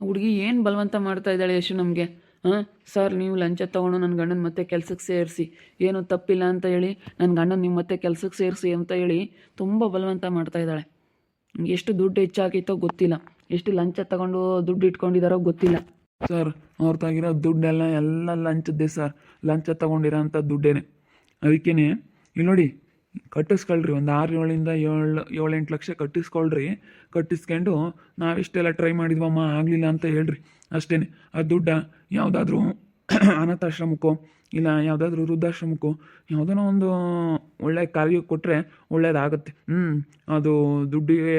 ಹುಡುಗಿ ಏನು ಬಲವಂತ ಮಾಡ್ತಾ ಇದ್ದಾಳೆ ಯಶು ನಮಗೆ? ಹಾಂ? ಸರ್, ನೀವು ಲಂಚ ತೊಗೊಂಡು ನನ್ನ ಗಂಡನ ಮತ್ತೆ ಕೆಲ್ಸಕ್ಕೆ ಸೇರಿಸಿ. ಏನು ತಪ್ಪಿಲ್ಲ ಅಂತ ಹೇಳಿ ನನ್ನ ಗಂಡನ ನೀವು ಮತ್ತೆ ಕೆಲ್ಸಕ್ಕೆ ಸೇರಿಸಿ ಅಂತ ಹೇಳಿ ತುಂಬ ಬಲವಂತ ಮಾಡ್ತಾ ಇದ್ದಾಳೆ. ಎಷ್ಟು ದುಡ್ಡು ಹೆಚ್ಚಾಗಿತ್ತೋ ಗೊತ್ತಿಲ್ಲ. ಎಷ್ಟು ಲಂಚ ತಗೊಂಡು ದುಡ್ಡು ಇಟ್ಕೊಂಡಿದಾರೋ ಗೊತ್ತಿಲ್ಲ. ಸರ್, ಅವ್ರ ದುಡ್ಡೆಲ್ಲ ಎಲ್ಲ ಲಂಚದ್ದೇ ಸರ್. ಲಂಚ ತೊಗೊಂಡಿರೋ ಅಂಥ ದುಡ್ಡೇನೆ. ಅದಕ್ಕೇನೆ ಇಲ್ಲಿ ನೋಡಿ ಕಟ್ಟಿಸ್ಕೊಳ್ರಿ, ಒಂದು ಆರು ಏಳಿಂದ ಏಳು, ಏಳೆಂಟು ಲಕ್ಷ ಕಟ್ಟಿಸ್ಕೊಳ್ರಿ. ಕಟ್ಟಿಸ್ಕೊಂಡು ನಾವಿಷ್ಟೆಲ್ಲ ಟ್ರೈ ಮಾಡಿದ್ವಮ್ಮ ಆಗಲಿಲ್ಲ ಅಂತ ಹೇಳ್ರಿ. ಅಷ್ಟೇ ಆ ದುಡ್ಡ ಯಾವುದಾದ್ರೂ ಅನಾಥಾಶ್ರಮಕ್ಕೋ, ಇಲ್ಲ ಯಾವುದಾದ್ರೂ ವೃದ್ಧಾಶ್ರಮಕ್ಕೋ ಯಾವುದೋ ಒಂದು ಒಳ್ಳೆ ಕಾರ್ಯಕ್ಕೆ ಕೊಟ್ಟರೆ ಒಳ್ಳೆಯದಾಗತ್ತೆ ಹ್ಞೂ ಅದು ದುಡ್ಡಿಗೆ,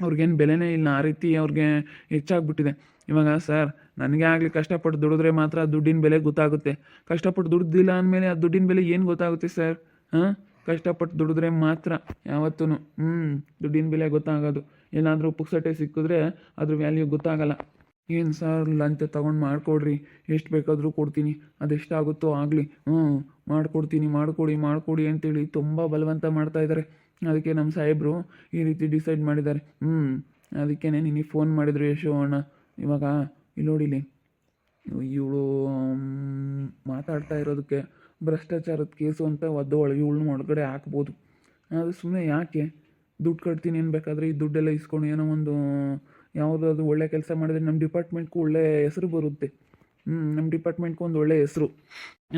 ಅವ್ರಿಗೇನು ಬೆಲೆನೇ ಇಲ್ಲ, ಆ ರೀತಿ ಅವ್ರಿಗೆ ಹೆಚ್ಚಾಗ್ಬಿಟ್ಟಿದೆ. ಇವಾಗ ಸರ್, ನನಗೆ ಆಗಲಿ ಕಷ್ಟಪಟ್ಟು ದುಡಿದ್ರೆ ಮಾತ್ರ ದುಡ್ಡಿನ ಬೆಲೆ ಗೊತ್ತಾಗುತ್ತೆ. ಕಷ್ಟಪಟ್ಟು ದುಡ್ದಿಲ್ಲ ಅಂದಮೇಲೆ ಆ ದುಡ್ಡಿನ ಬೆಲೆ ಏನು ಗೊತ್ತಾಗುತ್ತೆ ಸರ್? ಹಾಂ? ಕಷ್ಟಪಟ್ಟು ದುಡಿದ್ರೆ ಮಾತ್ರ ಯಾವತ್ತೂ ಹ್ಞೂ ದುಡ್ಡಿನ ಬೆಲೆ ಗೊತ್ತಾಗೋದು. ಏನಾದರೂ ಪುಕ್ಸಟೆ ಸಿಕ್ಕಿದ್ರೆ ಅದ್ರ ವ್ಯಾಲ್ಯೂ ಗೊತ್ತಾಗಲ್ಲ. ಏನು ಸರ್ ಲಂಚ ತೊಗೊಂಡು ಮಾಡಿಕೊಡ್ರಿ, ಎಷ್ಟು ಬೇಕಾದರೂ ಕೊಡ್ತೀನಿ, ಅದೆಷ್ಟಾಗುತ್ತೋ ಆಗಲಿ. ಹ್ಞೂ ಮಾಡಿಕೊಡ್ತೀನಿ, ಮಾಡಿಕೊಡಿ ಮಾಡಿಕೊಡಿ ಅಂತೇಳಿ ತುಂಬ ಬಲವಂತ ಮಾಡ್ತಾ ಇದ್ದಾರೆ ಅದಕ್ಕೆ ನಮ್ಮ ಸಾಹೇಬರು ಈ ರೀತಿ ಡಿಸೈಡ್ ಮಾಡಿದ್ದಾರೆ. ಹ್ಞೂ ಅದಕ್ಕೇ ನಿನಗೆ ಫೋನ್ ಮಾಡಿದ್ರು ಯಶೋ ಅಣ್ಣ. ಇವಾಗ ಇಲ್ಲಿ. ನೋಡಿಲಿ ಇವಳು ಮಾತಾಡ್ತಾ ಇರೋದಕ್ಕೆ. ಭ್ರಷ್ಟಾಚಾರದ ಕೇಸು ಅಂತ ಒದ್ದು ಒಳಗೆ ಇವಳನ್ನ ಒಳಗಡೆ ಹಾಕ್ಬೋದು. ಆದರೆ ಸುಮ್ಮನೆ ಯಾಕೆ? ದುಡ್ಡು ಕಟ್ತೀನಿ ಏನು ಬೇಕಾದರೆ ಈ ದುಡ್ಡೆಲ್ಲ ಇಸ್ಕೊಂಡು ಏನೋ ಒಂದು ಯಾವುದಾದ್ರು ಒಳ್ಳೆ ಕೆಲಸ ಮಾಡಿದ್ರೆ ನಮ್ಮ ಡಿಪಾರ್ಟ್ಮೆಂಟ್ಗೂ ಒಳ್ಳೆ ಹೆಸರು ಬರುತ್ತೆ. ಹ್ಞೂ ನಮ್ಮ ಡಿಪಾರ್ಟ್ಮೆಂಟ್ಗೂ ಒಂದು ಒಳ್ಳೆ ಹೆಸರು.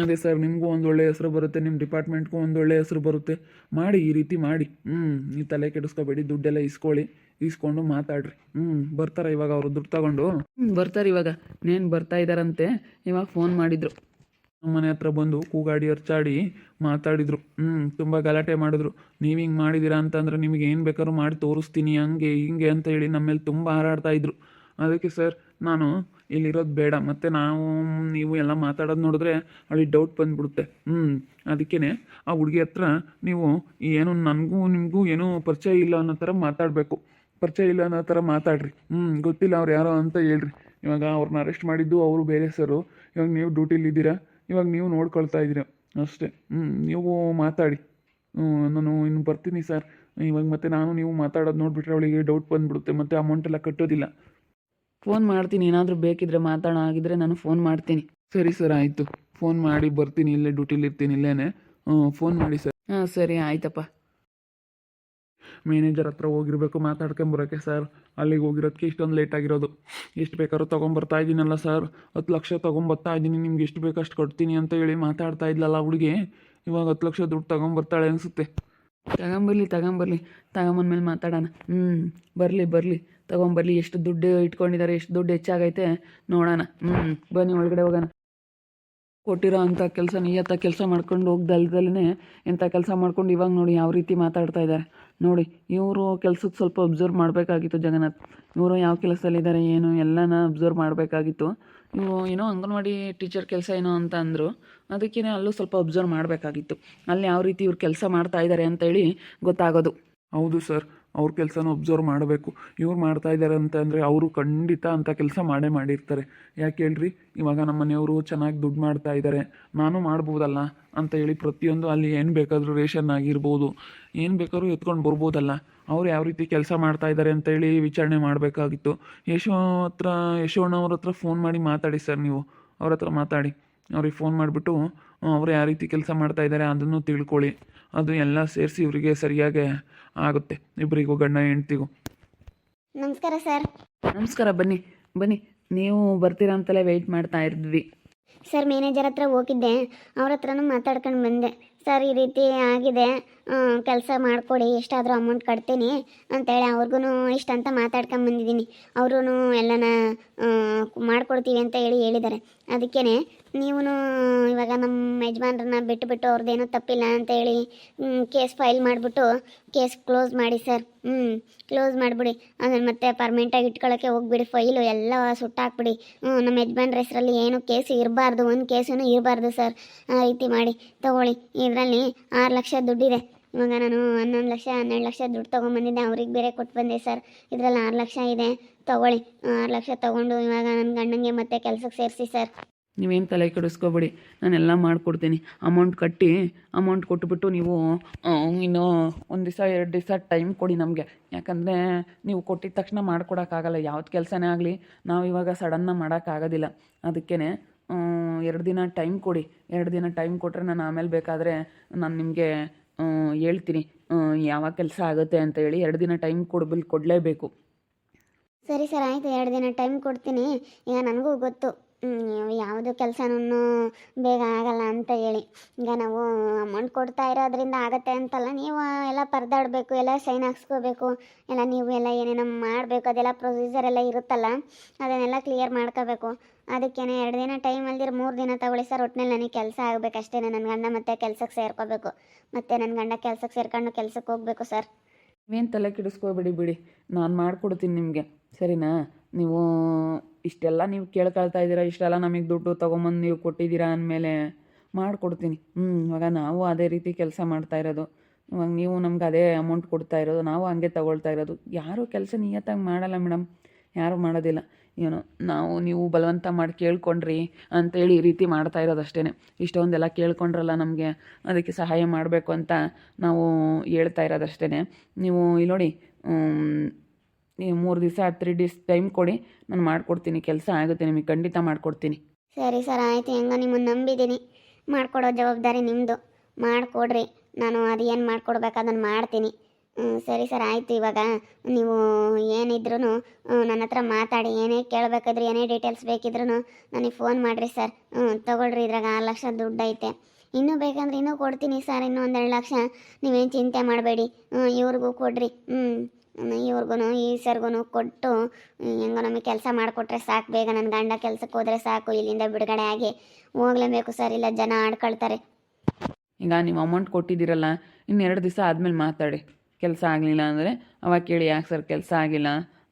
ಅದೇ ಸರ್, ನಿಮಗೂ ಒಂದು ಒಳ್ಳೆ ಹೆಸರು ಬರುತ್ತೆ, ನಿಮ್ಮ ಡಿಪಾರ್ಟ್ಮೆಂಟ್ಗೂ ಒಂದು ಒಳ್ಳೆ ಹೆಸರು ಬರುತ್ತೆ. ಮಾಡಿ, ಈ ರೀತಿ ಮಾಡಿ. ಹ್ಞೂ ನೀವು ತಲೆ ಕೆಡಿಸ್ಕೋಬೇಡಿ, ದುಡ್ಡೆಲ್ಲ ಇಸ್ಕೊಳ್ಳಿ, ಇಸ್ಕೊಂಡು ಮಾತಾಡ್ರಿ. ಹ್ಞೂ ಬರ್ತಾರೆ ಇವಾಗ ಅವರು ದುಡ್ಡು ತಗೊಂಡು? ಬರ್ತಾರೆ ಇವಾಗ. ನೇನು ಬರ್ತಾ ಇದ್ದಾರಂತೆ, ಇವಾಗ ಫೋನ್ ಮಾಡಿದ್ರು. ಮನೆ ಹತ್ರ ಬಂದು ಕೂಗಾಡಿ ಅರ್ಚಾಡಿ ಮಾತಾಡಿದ್ರು. ಹ್ಞೂ ತುಂಬ ಗಲಾಟೆ ಮಾಡಿದ್ರು. ನೀವು ಹಿಂಗೆ ಮಾಡಿದ್ದೀರಾ ಅಂತಂದ್ರೆ ನಿಮಗೆ ಏನು ಬೇಕಾದ್ರೂ ಮಾಡಿ ತೋರಿಸ್ತೀನಿ, ಹಂಗೆ, ಹಿಂಗೆ ಅಂತ ಹೇಳಿ ನಮ್ಮ ಮೇಲೆ ತುಂಬ ಹಾರಾಡ್ತಾ ಇದ್ರು. ಅದಕ್ಕೆ ಸರ್, ನಾನು ಇಲ್ಲಿರೋದು ಬೇಡ. ಮತ್ತು ನಾವು, ನೀವು ಎಲ್ಲ ಮಾತಾಡೋದು ನೋಡಿದ್ರೆ ಅಲ್ಲಿ ಡೌಟ್ ಬಂದ್ಬಿಡುತ್ತೆ. ಹ್ಞೂ ಅದಕ್ಕೇ ಆ ಹುಡುಗಿ ಹತ್ರ ನೀವು ಏನು ನನಗೂ ನಿಮಗೂ ಏನೂ ಪರಿಚಯ ಇಲ್ಲ ಅನ್ನೋ ಥರ ಮಾತಾಡಬೇಕು. ಪರಿಚಯ ಇಲ್ಲ ಅನ್ನೋ ಥರ ಮಾತಾಡ್ರಿ. ಹ್ಞೂ ಗೊತ್ತಿಲ್ಲ ಅವ್ರು ಯಾರೋ ಅಂತ ಹೇಳ್ರಿ. ಇವಾಗ ಅವ್ರನ್ನ ಅರೆಸ್ಟ್ ಮಾಡಿದ್ದು ಅವರು ಬೇರೆ ಸರು. ಇವಾಗ ನೀವು ಡ್ಯೂಟಿಲಿದ್ದೀರಾ ಇವಾಗ ನೀವು ನೋಡ್ಕೊಳ್ತಾ ಇದ್ದೀರಿ? ಅಷ್ಟೇ. ಹ್ಞೂ ನೀವು ಮಾತಾಡಿ. ಹ್ಞೂ ನಾನು ಇನ್ನು ಬರ್ತೀನಿ ಸರ್. ಇವಾಗ ಮತ್ತೆ ನಾನು ನೀವು ಮಾತಾಡೋದು ನೋಡಿಬಿಟ್ರೆ ಅವಳಿಗೆ ಡೌಟ್ ಬಂದ್ಬಿಡುತ್ತೆ. ಮತ್ತೆ ಅಮೌಂಟ್ ಎಲ್ಲ ಕಟ್ಟೋದಿಲ್ಲ. ಫೋನ್ ಮಾಡ್ತೀನಿ. ಏನಾದರೂ ಬೇಕಿದ್ರೆ ಮಾತಾಡೋ ಆಗಿದ್ರೆ ನಾನು ಫೋನ್ ಮಾಡ್ತೀನಿ. ಸರಿ ಸರ್ ಆಯಿತು. ಫೋನ್ ಮಾಡಿ ಬರ್ತೀನಿ. ಇಲ್ಲೇ ಡ್ಯೂಟಿಲಿ ಇರ್ತೀನಿ. ಇಲ್ಲೇನೆ. ಹ್ಞೂ ಫೋನ್ ಮಾಡಿ ಸರ್. ಹಾಂ ಸರಿ. ಆಯ್ತಪ್ಪ. ಮ್ಯಾನೇಜರ್ ಹತ್ರ ಹೋಗಿರ್ಬೇಕು ಮಾತಾಡ್ಕೊಂಬರೋಕ್ಕೆ ಸರ್ ಅಲ್ಲಿಗೆ ಹೋಗಿರೋದಕ್ಕೆ ಇಷ್ಟೊಂದು ಲೇಟ್ ಆಗಿರೋದು. ಎಷ್ಟು ಬೇಕಾದ್ರೂ ತೊಗೊಂಬರ್ತಾ ಇದ್ದೀನಲ್ಲ ಸರ್ ಹತ್ತು ಲಕ್ಷ ತೊಗೊಂಬರ್ತಾ ಇದ್ದೀನಿ, ನಿಮ್ಗೆ ಎಷ್ಟು ಬೇಕು ಅಷ್ಟು ಕೊಡ್ತೀನಿ ಅಂತ ಹೇಳಿ ಮಾತಾಡ್ತಾ ಇದ್ಲಲ್ಲ ಹುಡುಗಿ. ಇವಾಗ ಹತ್ತು ಲಕ್ಷ ದುಡ್ಡು ತೊಗೊಂಬರ್ತಾಳೆ ಅನಿಸುತ್ತೆ. ತಗೊಂಬರ್ಲಿ ತಗೊಂಬರ್ಲಿ ತಗೊಂಬಂದ್ಮೇಲೆ ಮಾತಾಡೋಣ. ಹ್ಞೂ ಬರಲಿ ಬರಲಿ. ತಗೊಂಬರ್ಲಿ ಎಷ್ಟು ದುಡ್ಡು ಇಟ್ಕೊಂಡಿದ್ದಾರೆ ಎಷ್ಟು ದುಡ್ಡು ಹೆಚ್ಚಾಗೈತೆ ನೋಡೋಣ. ಹ್ಞೂ ಬನ್ನಿ ಒಳಗಡೆ ಹೋಗೋಣ. ಕೊಟ್ಟಿರೋ ಅಂಥ ಕೆಲಸ ನಿಯತ್ತ ಕೆಲಸ ಮಾಡ್ಕೊಂಡು ಹೋಗ್ದಲ್ದಲ್ಲೇ ಎಂಥ ಕೆಲಸ ಮಾಡ್ಕೊಂಡು ಇವಾಗ ನೋಡಿ ಯಾವ ರೀತಿ ಮಾತಾಡ್ತಾ ಇದ್ದಾರೆ. ನೋಡಿ, ಇವರು ಕೆಲ್ಸಕ್ಕೆ ಸ್ವಲ್ಪ ಅಬ್ಸರ್ವ್ ಮಾಡಬೇಕಾಗಿತ್ತು ಜಗನ್ನಾಥ್. ಇವರು ಯಾವ ಕೆಲಸದಲ್ಲಿದ್ದಾರೆ, ಏನು, ಎಲ್ಲನ ಅಬ್ಸರ್ವ್ ಮಾಡಬೇಕಾಗಿತ್ತು. ಇವು ಏನೋ ಅಂಗನವಾಡಿ ಟೀಚರ್ ಕೆಲಸ ಏನೋ ಅಂತ ಅಂದರು. ಅದಕ್ಕೇ ಅಲ್ಲೂ ಸ್ವಲ್ಪ ಅಬ್ಸರ್ವ್ ಮಾಡಬೇಕಾಗಿತ್ತು. ಅಲ್ಲಿ ಯಾವ ರೀತಿ ಇವ್ರು ಕೆಲಸ ಮಾಡ್ತಾ ಇದ್ದಾರೆ ಅಂತೇಳಿ ಗೊತ್ತಾಗೋದು. ಹೌದು ಸರ್. ಅವ್ರ ಕೆಲಸನ ಒಬ್ಸರ್ವ್ ಮಾಡಬೇಕು. ಇವ್ರು ಮಾಡ್ತಾ ಇದ್ದಾರೆ ಅಂತ ಅಂದರೆ ಅವರು ಖಂಡಿತ ಅಂತ ಕೆಲಸ ಮಾಡೇ ಮಾಡಿರ್ತಾರೆ. ಯಾಕೆ ಹೇಳ್ರಿ? ಇವಾಗ ನಮ್ಮ ಮನೆಯವರು ಚೆನ್ನಾಗಿ ದುಡ್ಡು ಮಾಡ್ತಾ ಇದ್ದಾರೆ ನಾನು ಮಾಡ್ಬೋದಲ್ಲ ಅಂತ ಹೇಳಿ ಪ್ರತಿಯೊಂದು ಅಲ್ಲಿ ಏನು ಬೇಕಾದರೂ ರೇಷನ್ ಆಗಿರ್ಬೋದು, ಏನು ಬೇಕಾದ್ರೂ ಎತ್ಕೊಂಡು ಬರ್ಬೋದಲ್ಲ, ಅವ್ರು ಯಾವ ರೀತಿ ಕೆಲಸ ಮಾಡ್ತಾ ಇದ್ದಾರೆ ಅಂತ ಹೇಳಿ ವಿಚಾರಣೆ ಮಾಡಬೇಕಾಗಿತ್ತು. ಯಶೋ ಹತ್ರ ಯಶೋಣ್ಣವ್ರ ಹತ್ರ ಫೋನ್ ಮಾಡಿ ಮಾತಾಡಿ ಸರ್ ನೀವು. ಅವ್ರ ಹತ್ರ ಮಾತಾಡಿ. ಅವ್ರಿಗೆ ಫೋನ್ ಮಾಡಿಬಿಟ್ಟು ಅವ್ರು ಯಾವ ರೀತಿ ಕೆಲಸ ಮಾಡ್ತಾ ಇದ್ದಾರೆ ಅದನ್ನು ತಿಳ್ಕೊಳ್ಳಿ. ಅದು ಎಲ್ಲ ಸೇರಿಸಿ ಇವರಿಗೆ ಸರಿಯಾಗಿ ಆಗುತ್ತೆ. ಇಬ್ಬರಿಗೂ ಗಂಡ ಹೆಂಡ್ತಿಗೂ. ನಮಸ್ಕಾರ ಸರ್. ನಮಸ್ಕಾರ ಬನ್ನಿ ಬನ್ನಿ. ನೀವು ಬರ್ತೀರಾ ಅಂತಲೇ ವೆಯ್ಟ್ ಮಾಡ್ತಾ ಇದ್ವಿ. ಸರ್ ಮ್ಯಾನೇಜರ್ ಹತ್ರ ಹೋಗಿದ್ದೆ. ಅವ್ರ ಹತ್ರನೂ ಮಾತಾಡ್ಕೊಂಡು ಬಂದೆ. ಸರ್ ಈ ರೀತಿ ಆಗಿದೆ. ಕೆಲಸ ಮಾಡಿಕೊಡಿ, ಎಷ್ಟಾದರೂ ಅಮೌಂಟ್ ಕಟ್ತೀನಿ ಅಂತೇಳಿ ಅವ್ರಿಗೂ ಇಷ್ಟ ಅಂತ ಮಾತಾಡ್ಕೊಂಡು ಬಂದಿದ್ದೀನಿ. ಅವರು ಎಲ್ಲನ ಮಾಡಿಕೊಡ್ತೀವಿ ಅಂತ ಹೇಳಿ ಹೇಳಿದ್ದಾರೆ ಅದಕ್ಕೇ ನೀವು ಇವಾಗ ನಮ್ಮ ಯಜಮಾನ್ರನ್ನ ಬಿಟ್ಟುಬಿಟ್ಟು ಬಿಟ್ಟು ಅವ್ರದ್ದೇನೂ ತಪ್ಪಿಲ್ಲ ಅಂತ ಹೇಳಿ ಕೇಸ್ ಫೈಲ್ ಮಾಡಿಬಿಟ್ಟು ಕೇಸ್ ಕ್ಲೋಸ್ ಮಾಡಿ ಸರ್ ಹ್ಞೂ ಕ್ಲೋಸ್ ಮಾಡಿಬಿಡಿ. ಅದನ್ನು ಮತ್ತೆ ಪರ್ಮನೆಂಟಾಗಿ ಇಟ್ಕೊಳ್ಳೋಕ್ಕೆ ಹೋಗ್ಬಿಡಿ ಫೈಲು ಎಲ್ಲ ಸುಟ್ಟಾಕ್ಬಿಡಿ. ಹ್ಞೂ ನಮ್ಮ ಯಜಮಾನ್ರ ಹೆಸರಲ್ಲಿ ಏನು ಕೇಸು ಇರಬಾರ್ದು, ಒಂದು ಕೇಸೂ ಇರಬಾರ್ದು ಸರ್ ಆ ರೀತಿ ಮಾಡಿ, ತಗೊಳ್ಳಿ. ಇದರಲ್ಲಿ ಆರು ಲಕ್ಷ ದುಡ್ಡಿದೆ. ಇವಾಗ ನಾನು ಹನ್ನೊಂದು ಲಕ್ಷ, ಹನ್ನೆರಡು ಲಕ್ಷ ದುಡ್ಡು ತೊಗೊಂಬಂದಿದ್ದೆ. ಅವ್ರಿಗೆ ಬೇರೆ ಕೊಟ್ಟು ಬಂದೆ ಸರ್. ಇದರಲ್ಲಿ ಆರು ಲಕ್ಷ ಇದೆ. ತಗೊಳ್ಳಿ. ಆರು ಲಕ್ಷ ತೊಗೊಂಡು ಇವಾಗ ನನ್ನ ಗಂಡಂಗೆ ಮತ್ತೆ ಕೆಲಸಕ್ಕೆ ಸೇರಿಸಿ ಸರ್. ನೀವೇನು ತಲೆ ಕೆಡಿಸ್ಕೋಬೇಡಿ. ನಾನೆಲ್ಲ ಮಾಡಿಕೊಡ್ತೀನಿ. ಅಮೌಂಟ್ ಕಟ್ಟಿ, ಅಮೌಂಟ್ ಕೊಟ್ಟುಬಿಟ್ಟು ನೀವು ಇನ್ನೂ ಒಂದು ದಿವಸ, ಎರಡು ದಿವಸ ಟೈಮ್ ಕೊಡಿ ನಮಗೆ. ಯಾಕಂದರೆ ನೀವು ಕೊಟ್ಟಿದ ತಕ್ಷಣ ಮಾಡ್ಕೊಡೋಕ್ಕಾಗಲ್ಲ ಯಾವ್ದು ಕೆಲಸನೇ ಆಗಲಿ, ನಾವು ಇವಾಗ ಸಡನ್ನಾಗಿ ಮಾಡೋಕ್ಕಾಗೋದಿಲ್ಲ ಅದಕ್ಕೇ ಎರಡು ದಿನ ಟೈಮ್ ಕೊಡಿ. ಎರಡು ದಿನ ಟೈಮ್ ಕೊಟ್ಟರೆ ನಾನು ಆಮೇಲೆ ಬೇಕಾದರೆ ನಾನು ನಿಮಗೆ ಹೇಳ್ತೀನಿ. ಯಾವ ಕೆಲಸ ಆಗುತ್ತೆ ಅಂತ ಹೇಳಿ ಎರಡು ದಿನ ಟೈಮ್ ಕೊಡ್ಬಿಲ್ ಕೊಡಲೇಬೇಕು. ಸರಿ ಸರ್, ಆಯಿತು. ಎರಡು ದಿನ ಟೈಮ್ ಕೊಡ್ತೀನಿ. ಈಗ ನನಗೂ ಗೊತ್ತು. ಯಾವುದು ಕೆಲಸನೂ ಬೇಗ ಆಗಲ್ಲ ಅಂತ ಹೇಳಿ. ಈಗ ನಾವು ಅಮೌಂಟ್ ಕೊಡ್ತಾ ಇರೋದ್ರಿಂದ ಆಗತ್ತೆ ಅಂತಲ್ಲ, ನೀವು ಎಲ್ಲ ಪರದಾಡಬೇಕು, ಎಲ್ಲ ಸೈನ್ ಹಾಕ್ಸ್ಕೋಬೇಕು. ಎಲ್ಲ ನೀವು ಎಲ್ಲ ಏನೇನೋ ಮಾಡಬೇಕು, ಅದೆಲ್ಲ ಪ್ರೊಸೀಜರ್ ಎಲ್ಲ ಇರುತ್ತಲ್ಲ, ಅದನ್ನೆಲ್ಲ ಕ್ಲಿಯರ್ ಮಾಡ್ಕೋಬೇಕು. ಅದಕ್ಕೇನೆ ಎರಡು ದಿನ ಟೈಮ್ ಅಲ್ದಿರ ಮೂರು ದಿನ ತಗೊಳ್ಳಿ ಸರ್ ಒಟ್ಟಿನಲ್ಲಿ ನನಗೆ ಕೆಲಸ ಆಗಬೇಕಷ್ಟೇ ನನ್ನ ಗಂಡ ಮತ್ತೆ ಕೆಲಸಕ್ಕೆ ಸೇರ್ಕೋಬೇಕು. ಮತ್ತೆ ನನ್ನ ಗಂಡ ಕೆಲಸಕ್ಕೆ ಸೇರ್ಕೊಂಡು ಕೆಲಸಕ್ಕೆ ಹೋಗಬೇಕು ಸರ್ ನೀವೇನು ತಲೆ ಕೆಡಿಸ್ಕೋಬೇಡಿ ಬಿಡಿ. ನಾನು ಮಾಡ್ಕೊಡ್ತೀನಿ ನಿಮಗೆ. ಸರಿನಾ? ನೀವು ಇಷ್ಟೆಲ್ಲ ನೀವು ಕೇಳ್ಕೊಳ್ತಾ ಇದ್ದೀರಾ, ಇಷ್ಟೆಲ್ಲ ನಮಗೆ ದುಡ್ಡು ತೊಗೊಂಬಂದು ನೀವು ಕೊಟ್ಟಿದ್ದೀರಾ ಅಂದಮೇಲೆ ಮಾಡಿಕೊಡ್ತೀನಿ. ಹ್ಞೂ ಇವಾಗ ನಾವು ಅದೇ ರೀತಿ ಕೆಲಸ ಮಾಡ್ತಾ ಇರೋದು. ಇವಾಗ ನೀವು ನಮ್ಗೆ ಅದೇ ಅಮೌಂಟ್ ಕೊಡ್ತಾ ಇರೋದು, ನಾವು ಹಂಗೆ ತಗೊಳ್ತಾ ಇರೋದು. ಯಾರೂ ಕೆಲಸ ನಿಯತ್ತಾಗಿ ಮಾಡಲ್ಲ ಮೇಡಮ್ ಯಾರೂ ಮಾಡೋದಿಲ್ಲ. ಏನೋ, ನಾವು ನೀವು ಬಲವಂತ ಮಾಡಿ ಕೇಳ್ಕೊಂಡ್ರಿ ಅಂತೇಳಿ ಈ ರೀತಿ ಮಾಡ್ತಾ ಇರೋದು ಅಷ್ಟೇ ಇಷ್ಟೊಂದೆಲ್ಲ ಕೇಳ್ಕೊಂಡ್ರಲ್ಲ ನಮಗೆ, ಅದಕ್ಕೆ ಸಹಾಯ ಮಾಡಬೇಕು ಅಂತ ನಾವು ಹೇಳ್ತಾ ಇರೋದಷ್ಟೇ ನೀವು ಇಲ್ಲಿ ನೋಡಿ ಮೂರು ದಿವಸ ತ್ರೀ ಡೇಸ್ ಟೈಮ್ ಕೊಡಿ, ನಾನು ಮಾಡಿಕೊಡ್ತೀನಿ, ಕೆಲಸ ಆಗುತ್ತೆ ನಿಮಗೆ, ಖಂಡಿತ ಮಾಡಿಕೊಡ್ತೀನಿ. ಸರಿ ಸರ್, ಆಯಿತು, ಹೆಂಗ ನಿಮ್ಮನ್ನು ನಂಬಿದ್ದೀನಿ. ಮಾಡಿಕೊಡೋ ಜವಾಬ್ದಾರಿ ನಿಮ್ಮದು ಮಾಡಿಕೊಡ್ರಿ. ನಾನು ಅದು ಏನು ಮಾಡ್ಕೊಡ್ಬೇಕು ಅದನ್ನು ಮಾಡ್ತೀನಿ. ಸರಿ ಸರ್, ಆಯಿತು. ಇವಾಗ ನೀವು ಏನಿದ್ರೂ ನನ್ನ ಹತ್ರ ಮಾತಾಡಿ. ಏನೇ ಕೇಳಬೇಕಾದ್ರೆ, ಏನೇ ಡೀಟೇಲ್ಸ್ ಬೇಕಿದ್ರು ನನಗೆ ಫೋನ್ ಮಾಡಿರಿ ಸರ್. ಹ್ಞೂ ತೊಗೊಳ್ರಿ, ಇದ್ರಾಗ ಆರು ಲಕ್ಷ ದುಡ್ಡು ಐತೆ. ಇನ್ನೂ ಬೇಕಂದ್ರೆ ಇನ್ನೂ ಕೊಡ್ತೀನಿ ಸರ್, ಇನ್ನೂ ಒಂದೆರಡು ಲಕ್ಷ. ನೀವೇನು ಚಿಂತೆ ಮಾಡಬೇಡಿ. ಹ್ಞೂ ಇವ್ರಿಗೂ ಕೊಡ್ರಿ. ಹ್ಞೂ ಇವ್ರಿಗೂ ಈ ಸರ್ಗೂ ಕೊಟ್ಟು, ಹೆಂಗೋ ನಮಗೆ ಕೆಲಸ ಮಾಡಿಕೊಟ್ರೆ ಸಾಕು. ಬೇಗ ನನ್ನ ಗಂಡ ಕೆಲಸಕ್ಕೆ ಹೋದರೆ ಸಾಕು. ಇಲ್ಲಿಂದ ಬಿಡುಗಡೆ ಆಗಿ ಹೋಗ್ಲೇಬೇಕು ಸರ್. ಇಲ್ಲ, ಜನ ಆಡ್ಕೊಳ್ತಾರೆ. ಈಗ ನೀವು ಅಮೌಂಟ್ ಕೊಟ್ಟಿದ್ದೀರಲ್ಲ ಇನ್ನೆರಡು ದಿವಸ ಆದಮೇಲೆ ಮಾತಾಡಿ. ಕೆಲಸ ಆಗಲಿಲ್ಲ ಅಂದರೆ ಅವಾಗ ಕೇಳಿ ಯಾಕೆ ಸರ್ ಕೆಲಸ ಆಗಿಲ್ಲ?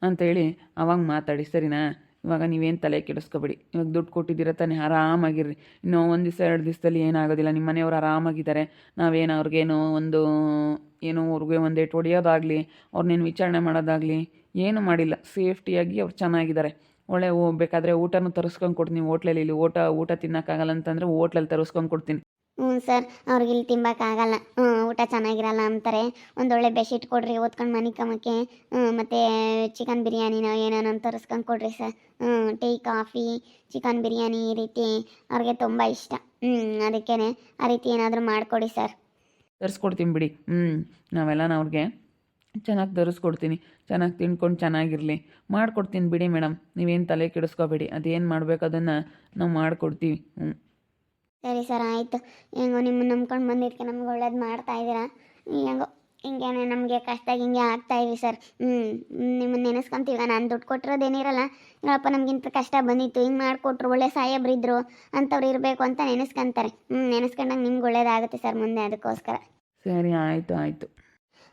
ಅಂತೇಳಿ ಅವಾಗ ಮಾತಾಡಿ, ಸರಿನಾ, ಇವಾಗ ನೀವೇನು ತಲೆ ಕೆಡಿಸ್ಕೊಬೇಡಿ. ಇವಾಗ ದುಡ್ಡು ಕೊಟ್ಟಿದ್ದೀರ ತಾನೇ, ಆರಾಮಾಗಿರ್ರಿ. ಇನ್ನೂ ಒಂದು ದಿವಸ, ಎರಡು ದಿವಸದಲ್ಲಿ ಏನಾಗೋದಿಲ್ಲ. ನಿಮ್ಮ ಮನೆಯವ್ರು ಆರಾಮಾಗಿದ್ದಾರೆ. ನಾವೇನು ಅವ್ರಿಗೇನು ಒಂದು, ಏನೋ ಅವ್ರಿಗೆ ಒಂದು ಏಟು ಹೊಡೆಯೋದಾಗಲಿ ಅವ್ರನ್ನೇನು ವಿಚಾರಣೆ ಮಾಡೋದಾಗಲಿ, ಏನು ಮಾಡಿಲ್ಲ. ಸೇಫ್ಟಿಯಾಗಿ ಅವ್ರು ಚೆನ್ನಾಗಿದ್ದಾರೆ. ಒಳ್ಳೆ ಬೇಕಾದರೆ ಊಟನೂ ತರಿಸ್ಕೊಂಡು ಕೊಡ್ತೀನಿ ಹೋಟ್ಲಲ್ಲಿ ಇಲ್ಲಿ ಊಟ ಊಟ ತಿನ್ನೋಕ್ಕಾಗಲ್ಲ ಅಂತಂದರೆ ಹೋಟ್ಲಲ್ಲಿ ತರಿಸ್ಕೊಂಡು ಕೊಡ್ತೀನಿ. ಹ್ಞೂ ಸರ್, ಅವ್ರಿಗೆ ಇಲ್ಲಿ ತಿಂಬಕ್ಕಾಗಲ್ಲ ಊಟ ಚೆನ್ನಾಗಿರಲ್ಲ ಅಂತಾರೆ. ಒಂದೊಳ್ಳೆ ಬೆಡ್ಶೀಟ್ ಕೊಡ್ರಿ, ಓದ್ಕೊಂಡು ಮನೆ ಕಮಕ್ಕೆ. ಹ್ಞೂ, ಮತ್ತು ಚಿಕನ್ ಬಿರಿಯಾನಿನೋ ಏನೇನೋ ತರಿಸ್ಕೊಂಡು ಕೊಡ್ರಿ ಸರ್. ಹ್ಞೂ, ಟೀ, ಕಾಫಿ, ಚಿಕನ್ ಬಿರಿಯಾನಿ ಈ ರೀತಿ ಅವ್ರಿಗೆ ತುಂಬ ಇಷ್ಟ. ಹ್ಞೂ ಅದಕ್ಕೇ ಆ ರೀತಿ ಏನಾದರೂ ಮಾಡಿಕೊಡಿ ಸರ್. ತರಿಸ್ಕೊಡ್ತೀನಿ ಬಿಡಿ. ಹ್ಞೂ, ನಾವೆಲ್ಲ ಅವ್ರಿಗೆ ಚೆನ್ನಾಗಿ ತರಿಸ್ಕೊಡ್ತೀನಿ. ಚೆನ್ನಾಗಿ ತಿನ್ಕೊಂಡು ಚೆನ್ನಾಗಿರಲಿ. ಮಾಡಿಕೊಡ್ತೀನಿ ಬಿಡಿ ಮೇಡಮ್. ನೀವೇನು ತಲೆ ಕೆಡಿಸ್ಕೋಬೇಡಿ. ಅದೇನು ಮಾಡಬೇಕು ಅದನ್ನು ನಾವು ಮಾಡಿಕೊಡ್ತೀವಿ. ಹ್ಞೂ. ಸರಿ ಸರ್ ಆಯಿತು. ಹೆಂಗೋ ನಿಮ್ಮನ್ನು ನಂಬ್ಕೊಂಡು ಬಂದಿದ್ದಕ್ಕೆ ನಮ್ಗೆ ಒಳ್ಳೇದು ಮಾಡ್ತಾ ಇದ್ದೀರಾ? ಹೆಂಗೋ ಹಿಂಗೇನೆ ನಮಗೆ ಕಷ್ಟ ಹಿಂಗೆ ಆಗ್ತಾ ಇವಿ ಸರ್. ಹ್ಞೂ ನಿಮ್ಮನ್ನು ನೆನೆಸ್ಕೊಂತೀವಿ? ನಾನು ದುಡ್ಡು ಕೊಟ್ಟಿರೋದೇನಿರಲ್ಲ. ಇಲ್ಲಪ್ಪ ನಮಗಿಂತ ಕಷ್ಟ ಬಂದಿತ್ತು. ಹಿಂಗೆ ಮಾಡಿಕೊಟ್ರು ಒಳ್ಳೆ ಸಾಹೇಬ್ರಿದ್ರು ಅಂಥವ್ರು ಇರಬೇಕು ಅಂತ ನೆನೆಸ್ಕೊಂತಾರೆ. ಹ್ಞೂ ನೆನೆಸ್ಕೊಂಡಾಗ ನಿಮ್ಗೆ ಒಳ್ಳೇದಾಗುತ್ತೆ ಸರ್ ಮುಂದೆ ಅದಕ್ಕೋಸ್ಕರ. ಸರಿ ಆಯಿತು ಆಯಿತು.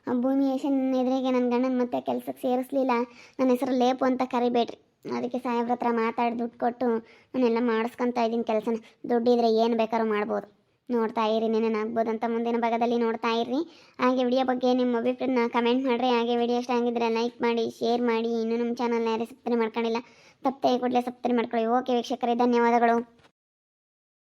ಆ ಭೂಮಿ ಯಶನ್ ಎದುರಿಗೆ ನನ್ನ ಗಂಡನ ಮತ್ತೆ ಕೆಲಸಕ್ಕೆ ಸೇರಿಸ್ಲಿಲ್ಲ. ನನ್ನ ಹೆಸರು ಲೇಪು ಅಂತ ಕರಿಬೇಡ್ರಿ. ಅದಕ್ಕೆ ಸಾಹೇಬ್ರ ಹತ್ರ ಮಾತಾಡಿ ದುಡ್ಡು ಕೊಟ್ಟು ನಾನೆಲ್ಲ ಮಾಡಿಸ್ಕೊತಾ ಇದ್ದೀನಿ ಕೆಲಸನ. ದುಡ್ಡಿದ್ರೆ ಏನು ಬೇಕಾದ್ರೂ ಮಾಡ್ಬೋದು. ನೋಡ್ತಾ ಇರಿ ಆಗ್ಬೋದು ಅಂತ ಮುಂದಿನ ಭಾಗದಲ್ಲಿ ನೋಡ್ತಾ ಇರ್ರಿ. ಹಾಗೆ ವಿಡಿಯೋ ಬಗ್ಗೆ ನಿಮ್ಮ ಅಭಿಪ್ರಾಯನ ಕಮೆಂಟ್ ಮಾಡಿರಿ. ಹಾಗೆ ವಿಡಿಯೋ ಇಷ್ಟ ಆಗಿದ್ರೆ ಲೈಕ್ ಮಾಡಿ ಶೇರ್ ಮಾಡಿ. ಇನ್ನೂ ನಮ್ಮ ಚಾನಲ್ನ ಯಾರೇ ಸಬ್ಸ್ಕ್ರೈಬ್ ಮಾಡ್ಕೊಂಡಿಲ್ಲ, ತಪ್ಪದೆ ಕೂಡಲೇ ಸಬ್ಸ್ಕ್ರೈಬ್ ಮಾಡ್ಕೊಳ್ಳಿ. ಓಕೆ ವೀಕ್ಷಕರೇ, ಧನ್ಯವಾದಗಳು.